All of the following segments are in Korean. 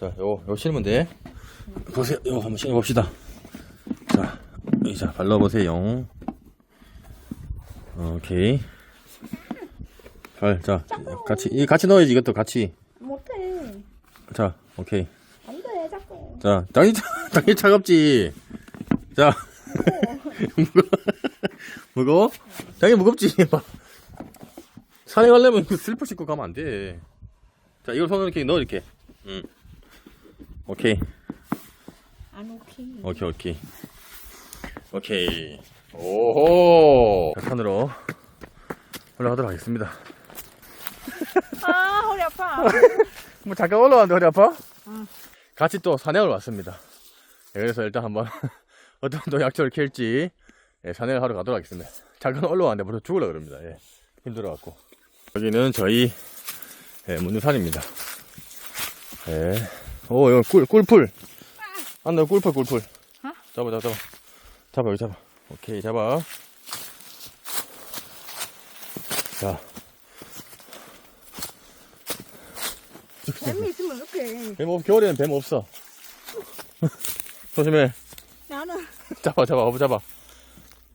자, 요, 요 실면 돼. 보세요. 요 한번 신어봅시다. 자, 자, 발라보세요. 오케이. 발, 자, 같이, 이 같이 넣어야지, 이것도 같이. 못해. 자, 오케이. 안 돼, 자꾸. 자, 당연히, 당연히 차갑지. 자. 무거워. 무거워? 당연히 무겁지. 막. 산에 가려면 그 슬퍼 신고 가면 안 돼. 자, 이걸 손으로 이렇게 넣어, 이렇게. 응. 오케이. 안 오케이. 오케이, 오케이. 오케이. 오호. 자, 산으로 올라가도록 하겠습니다. 아, 허리 아파. 뭐 잠깐 올라왔는데 허리 아파? 응. 같이 또 산행을 왔습니다. 예, 그래서 일단 한번 어떤 또 약초를 캘지 예, 산행을 하러 가도록 하겠습니다. 잠깐 올라왔는데 벌써 죽으려 그럽니다. 예, 힘들어갖고. 여기는 저희 예, 문유산입니다. 예. 오, 여기 꿀, 꿀풀. 안나 꿀풀, 꿀풀. 어? 잡아, 잡아, 잡아. 잡아, 여기 잡아. 오케이, 잡아. 자, 뱀이 있으면 어떡해. 뱀 없, 겨울에는 뱀 없어. 조심해. 나는. 잡아, 잡아, 어부 잡아.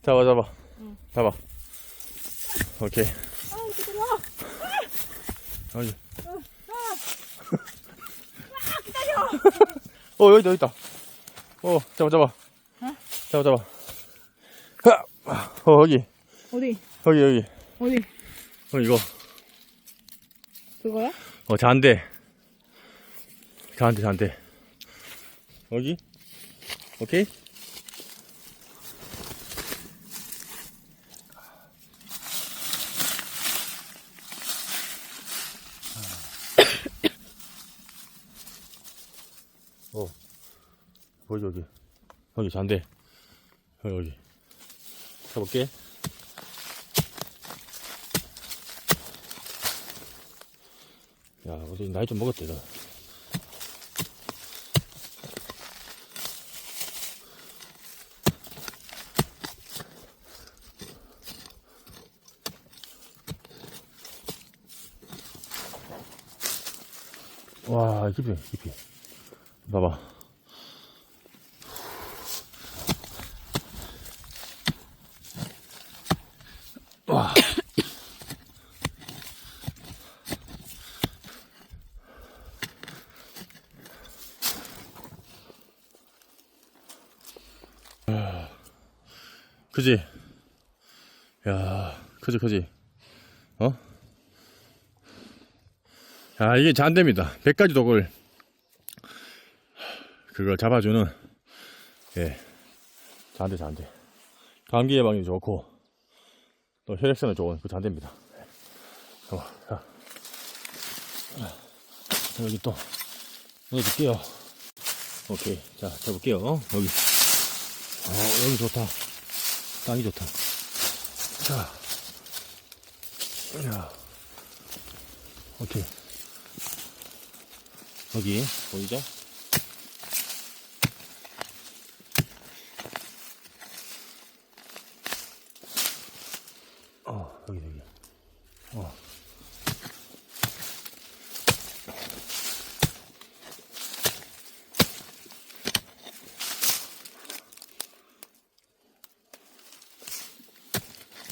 잡아, 잡아. 잡아. 오케이. 아, 기다려. 여기. 아, 기다려. 어, 여기다, 여기다. 어, 잡아, 잡아. 잡아, 잡아. 하! 어, 여기. 어디? 여기, 여기. 어디? 어, 이거. 그거야? 어, 잔대. 잔대, 잔대. 여기. 오케이? 어. 뭐지, 여기. 여기 잔대. 여기, 여기. 가볼게. 야, 우리 나이 좀 먹었대, 너. 와, 깊이, 깊이. 봐봐. 와. 그지? 야, 그지, 그지? 어? 야, 이게 잔대입니다. 100가지 독을, 그걸 잡아주는, 예, 잔대, 잔대. 감기 예방에 좋고, 또 혈액순에 좋은 그 잔대입니다. 어, 자. 여기 또, 넣어줄게요. 오케이. 자, 잡을게요. 여기. 어, 여기 좋다. 땅이 좋다. 자. 야. 오케이. 여기, 보이죠? 어, 여기, 여기. 어.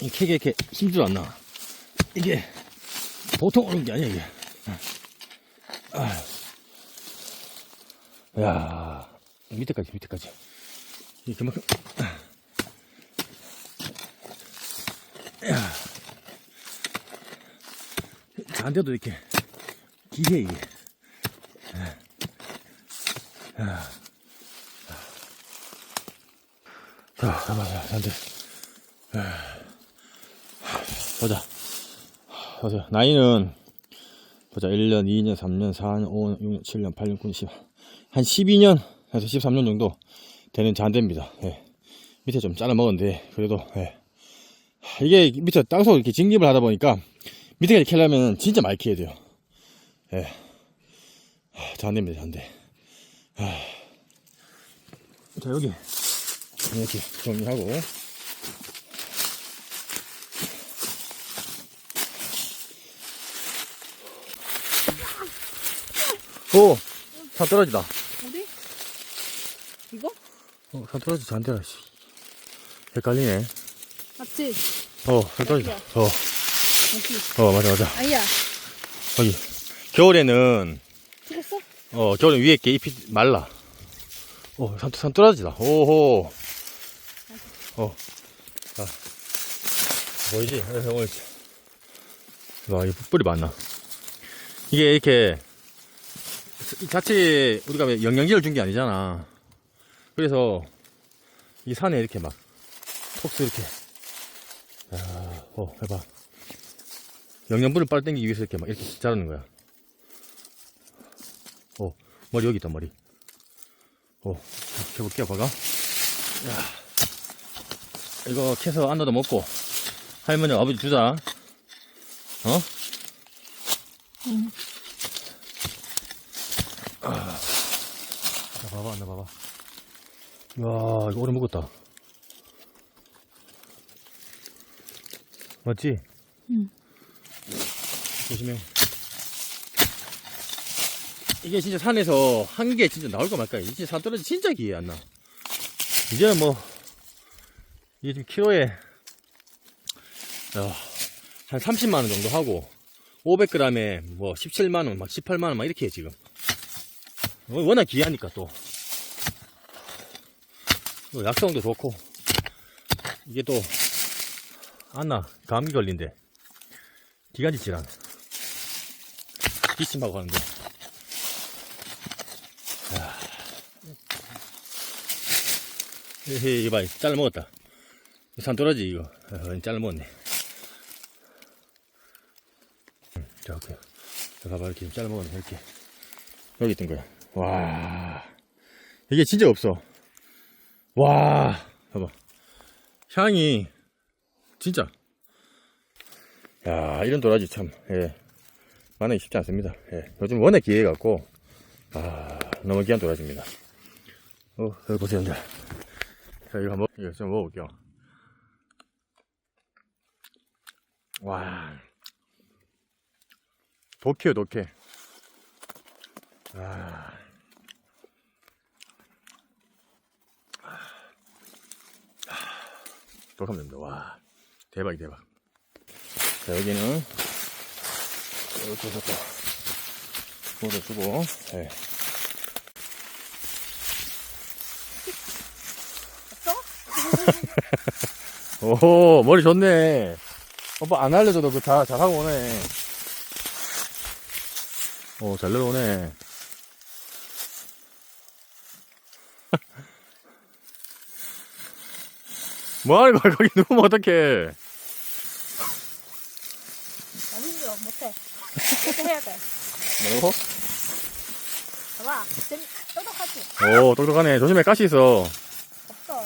이 캐게 이렇게 힘들 안 나. 이게 보통 오는 게 아니야 이게. 아. 야 밑에까지 밑에까지. 이 그만큼. 야. 잔데도 이렇게 기계 이게. 야. 자, 잠깐만, 잔데. 보자. 보자. 나이는, 보자. 1년, 2년, 3년, 4년, 5년, 6년, 7년, 8년, 9년, 10년. 한 12년, 에서 13년 정도 되는 잔대입니다. 예. 밑에 좀 잘라 먹었는데, 그래도, 예. 이게 밑에 땅속 이렇게 진립을 하다 보니까, 밑에까지 캐려면 진짜 많이 캐야 돼요. 예. 잔대입니다, 잔대. 아. 자, 여기. 이렇게 정리하고. 오, 산 떨어지다. 어디? 이거? 어, 산 떨어지 잔대라, 씨. 헷갈리네. 맞지? 어, 산 떨어지다. 어, 맞지? 어, 맞아, 맞아. 아니야. 여기. 겨울에는, 찍었어? 어, 겨울에 위에 게 잎이 말라. 어, 산, 산 떨어지다. 오호. 어. 자. 보이지? 어, 오늘. 와, 이 뿌리 많나. 이게 이렇게, 이 자체 우리가 왜 영양제를 준 게 아니잖아. 그래서, 이 산에 이렇게 막, 톡스 이렇게. 야, 어, 해봐. 영양분을 빨아당기기 위해서 이렇게 막 이렇게 자르는 거야. 어, 머리 여기 있다, 머리. 어, 해볼게요, 봐가. 야, 이거 캐서 안넣어 먹고, 할머니, 아버지 주자. 어? 응. 자, 봐봐, 나 봐봐. 와, 이거 오래 먹었다. 맞지? 응. 조심해. 이게 진짜 산에서 한 개 진짜 나올 거 말까? 이제 산 떨어지 진짜 기회 안 나. 이제는 뭐, 이게 지금 키로에, 야, 한 30만원 정도 하고, 500g에 뭐 17만원, 막 18만원 막 이렇게 해, 지금. 어, 워낙 귀하니까 또. 또 약성도 좋고, 이게 또, 안나, 감기 걸린대. 기관지 질환. 기침하고 하는데. 야. 에헤, 이봐, 잘라 먹었다. 산 떨어지, 이거. 어, 잘라 먹었네. 음, 자. 자, 봐봐, 이렇게 잘라 먹었네, 이렇게. 여기 있던 거야. 와. 이게 진짜 없어. 와. 봐봐. 향이, 진짜. 야, 이런 도라지 참, 예. 만나기 쉽지 않습니다. 예. 요즘 워낙 기회갖고, 아, 너무 귀한 도라지입니다. 어, 여기 보세요, 이제. 자, 이거 한번, 이거 좀 먹어볼게요. 와. 독해요, 독해. 아. 독하면 됩니다. 와. 대박이 대박. 자, 여기는 이렇게 해서 또 물어주고, 네. 오호, 머리 좋네. 오빠 안 알려줘도 그 다, 잘하고 오네. 오, 잘 내려오네. 뭐하는 거야? 거기 누우면 어떡해. 나 힘들어. 못해. 해야 돼. 뭐? 봐봐. 좀 똑똑하지? 오, 똑똑하네. 조심해, 가시 있어. 없어.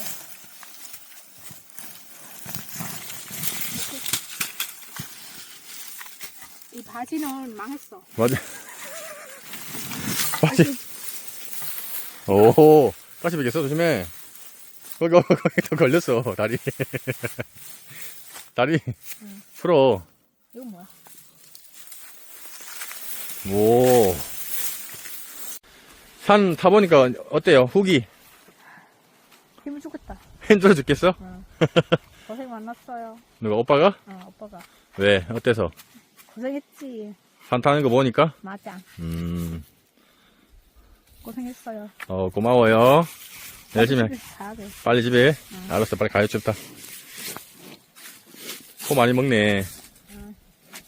이 바지는 망했어. 맞아. 가시. 오, 가시 베겠어? 조심해. 거기, 거기, 거기 또 걸렸어, 다리. 다리, 응. 풀어. 이건 뭐야? 오. 산 타보니까 어때요? 후기? 힘을 주겠다. 힘들어 죽겠어? 응. 고생 많았어요. 누가, 오빠가? 어, 오빠가. 왜? 어때서? 고생했지. 산 타는 거 보니까? 맞아. 음, 고생했어요. 어, 고마워요. 열심히, 해. 가야 돼. 빨리 집에. 알았어, 빨리 가요, 춥다. 코 많이 먹네.